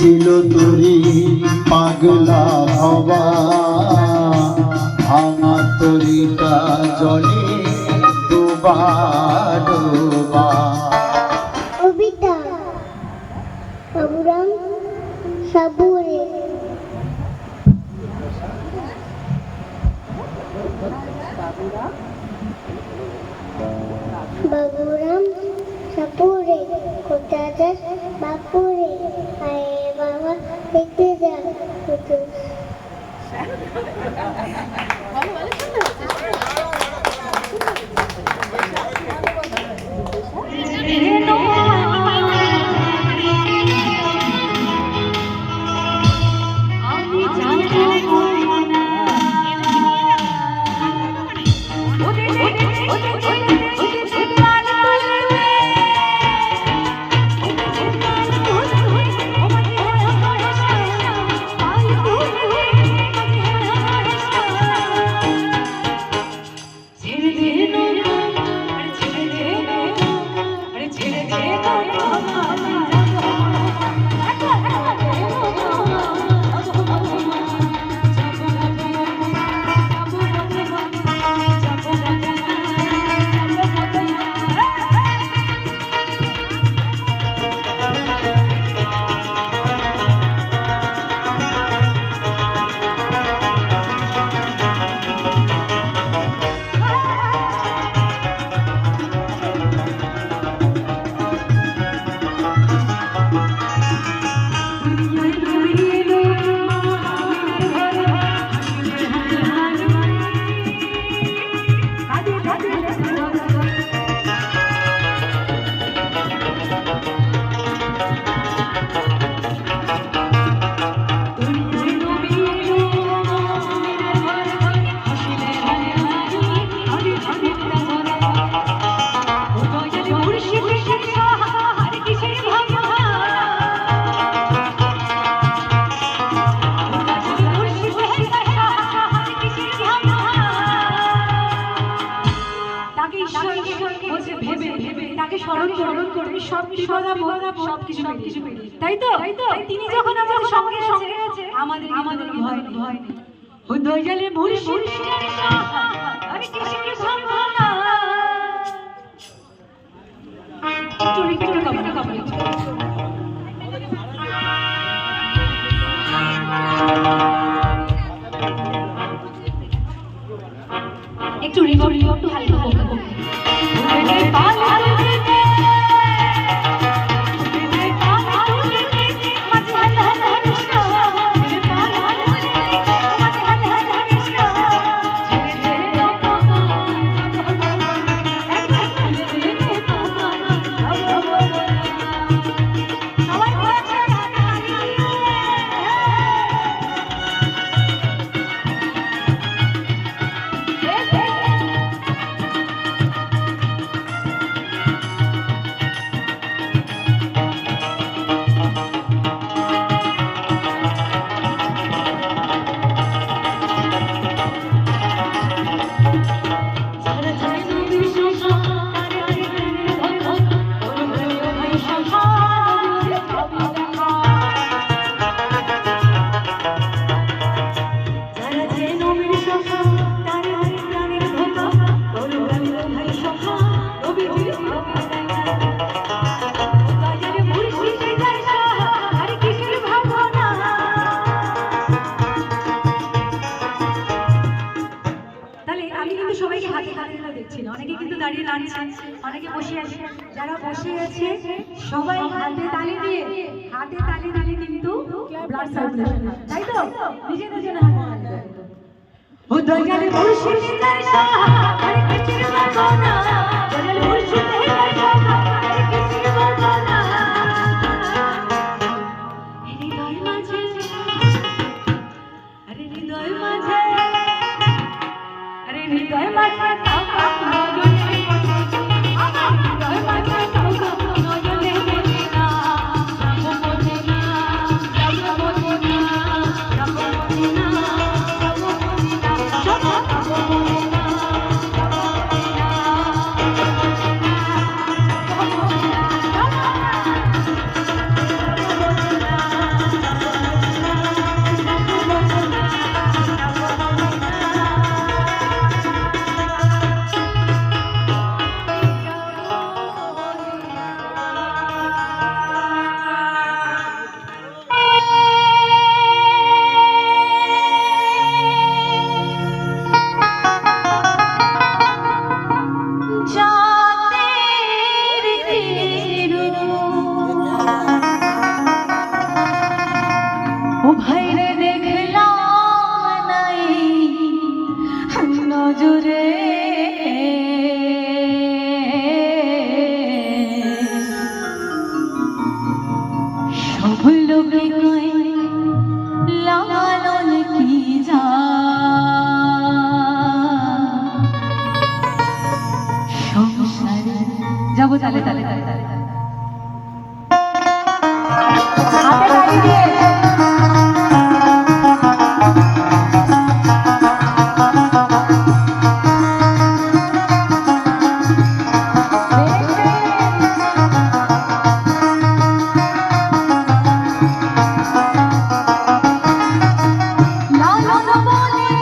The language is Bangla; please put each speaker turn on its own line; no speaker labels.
ছিল তোরি পাগলা হবা ভাঙা তরিটা জলে ডোবা ডোবা।
সাবুরে। বাবুরাম সাপুরে কোথায় যাস? বাপুরে। আরে বাবা দেখতে যা। কুতুব
বিপদা সব কিছু সব কিছু তাই তো? তাই তো? তিনি যখন আমাদের সঙ্গে সঙ্গে আছে আমাদের আমাদের ভয় ভয় নেই। হৃদয় জলে মুর্শিদ আরে কিসের সম্ভাবনা একটু একটু কমটা কমটা অনেকে বসে আছে। যারা বসে আছে সবাই হাতে তালি দিয়ে হাতে তালি তালি কিন্তু ব্লাড সার্কুলেশন তাই তো? নিজেদের জন্য হাতে মুর্শিদ আরে কিছু মুর্শিদ ও Hola.